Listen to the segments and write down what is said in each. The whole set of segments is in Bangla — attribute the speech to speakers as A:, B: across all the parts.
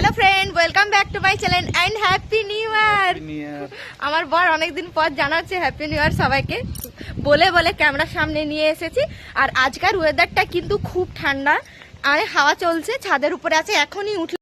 A: Hello friend welcome back to my channel and happy new year আমার বর অনেকদিন পর জানাচ্ছে হ্যাপি নিউ ইয়ার সবাইকে। বলে বলে ক্যামেরার সামনে নিয়ে এসেছি। আর আজকার ওয়েদারটা কিন্তু খুব ঠান্ডা। আর হাওয়া চলছে ছাদের উপরে আছে এখনই উঠলে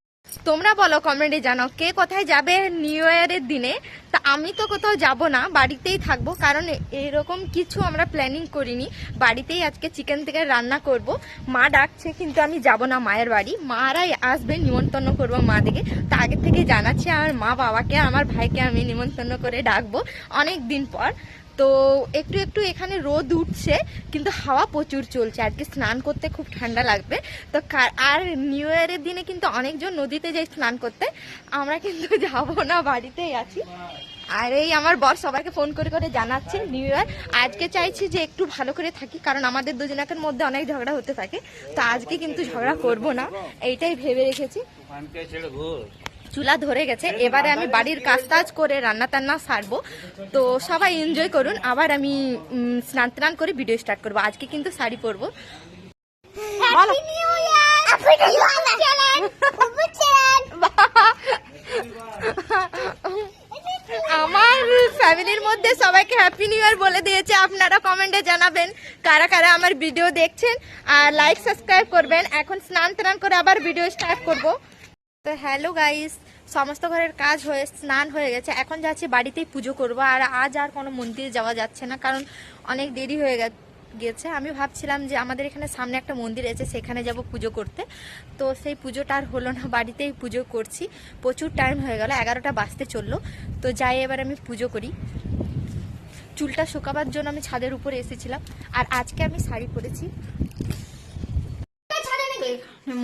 A: তোমরা বলো কমেন্টে জানো কে কোথায় যাবে নিউ ইয়ারের দিনে। তা আমি তো কোথাও যাব না, বাড়িতেই থাকব, কারণ এরকম কিছু আমরা প্ল্যানিং করিনি। বাড়িতেই আজকে চিকেন থেকে রান্না করব। মা ডাকছে, কিন্তু আমি যাব না মায়ের বাড়ি। মারাই আসবে, নিমন্ত্রণ করব মা দিকে তা আগে থেকে জানাচ্ছি, আমার মা বাবাকে, আমার ভাইকে আমি নিমন্ত্রণ করে ডাকবো অনেক দিন পর। তো একটু একটু এখানে রোদ উঠছে, কিন্তু হাওয়া প্রচুর চলছে। আজকে স্নান করতে খুব ঠান্ডা লাগবে। তো আর নিউ ইয়ারের দিনে কিন্তু অনেকজন নদীতে যাই স্নান করতে। আমরা কিন্তু যাব না, বাড়িতেই আছি। আর এই আমার বর সবাইকে ফোন করে করে জানাচ্ছে নিউ ইয়ার আজকে চাইছি যে একটু ভালো করে থাকি, কারণ আমাদের দুজনের মধ্যে অনেক ঝগড়া হতে থাকে। তো আজকে কিন্তু ঝগড়া করব না, এইটাই ভেবে রেখেছি। চুলা ধরে গেছে। এবারে আমি বাড়ির কাজ টাজ করে রান্না টান্না সারবো। তো সবাই এনজয় করুন। আবার আমি স্নান টান করে ভিডিও স্টার্ট করব। আজকে কিন্তু শাড়ি পরবো। আমার ফ্যামিলির মধ্যে সবাইকে হ্যাপি নিউ ইয়ার বলে দিয়েছে। আপনারা কমেন্টে জানাবেন কারা কারা আমার ভিডিও দেখছেন। আর লাইক সাবস্ক্রাইব করবেন। এখন স্নান টান করে আবার ভিডিও স্টার্ট করব। তো হ্যালো গাইস, সমস্ত ঘরের কাজ হয়ে, স্নান হয়ে গেছে। এখন যাচ্ছি বাড়িতেই পুজো করব। আর আজ আর কোনো মন্দিরে যাওয়া যাচ্ছে না, কারণ অনেক দেরি হয়ে গেছে আমি ভাবছিলাম যে আমাদের এখানে সামনে একটা মন্দির আছে, সেখানে যাব পুজো করতে। তো সেই পুজোটা আর হলো না, বাড়িতেই পুজো করছি। প্রচুর টাইম হয়ে গেল, এগারোটা বাজতে চলল। তো যাই, এবার আমি পুজো করি। চুলটা শুকাবার জন্য আমি ছাদের উপরে এসেছিলাম। আর আজকে আমি শাড়ি পরেছি।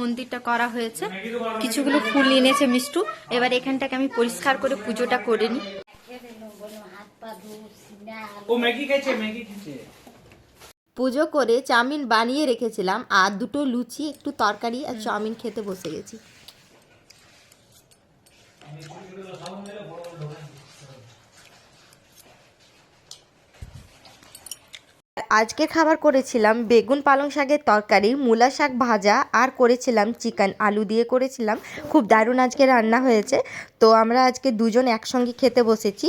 A: মন্দিরটা করা হয়েছে। কিছুগুলো ফুল এনেছে মিষ্টু। এবার এখানটাকে আমি পরিষ্কার করে পুজোটা করে নিই। পুজো করে চাউমিন বানিয়ে রেখেছিলাম আর দুটো লুচি একটু তরকারি আর চাউমিন খেতে বসে গেছি। আজকে খাবার করেছিলাম বেগুন পালং শাকের তরকারি মূলা শাক ভাজা আর করেছিলাম চিকেন। আলু দিয়ে করেছিলাম। খুব দারুণ আজকে রান্না হয়েছে। তো আমরা আজকে দুজন একসঙ্গে খেতে বসেছি।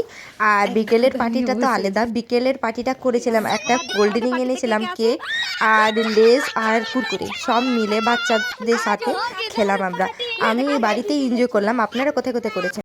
A: আর বিকেলের পার্টিটা তো আলাদা। বিকেলের পার্টিটা করেছিলাম একটা কোল্ড ড্রিঙ্ক এনেছিলাম কেক আর লেস আর কুরকুরে। সব মিলে বাচ্চাদের সাথে খেলাম আমরা। আমি বাড়িতেই এনজয় করলাম। আপনারা কোথায় কোথায় করেছেন?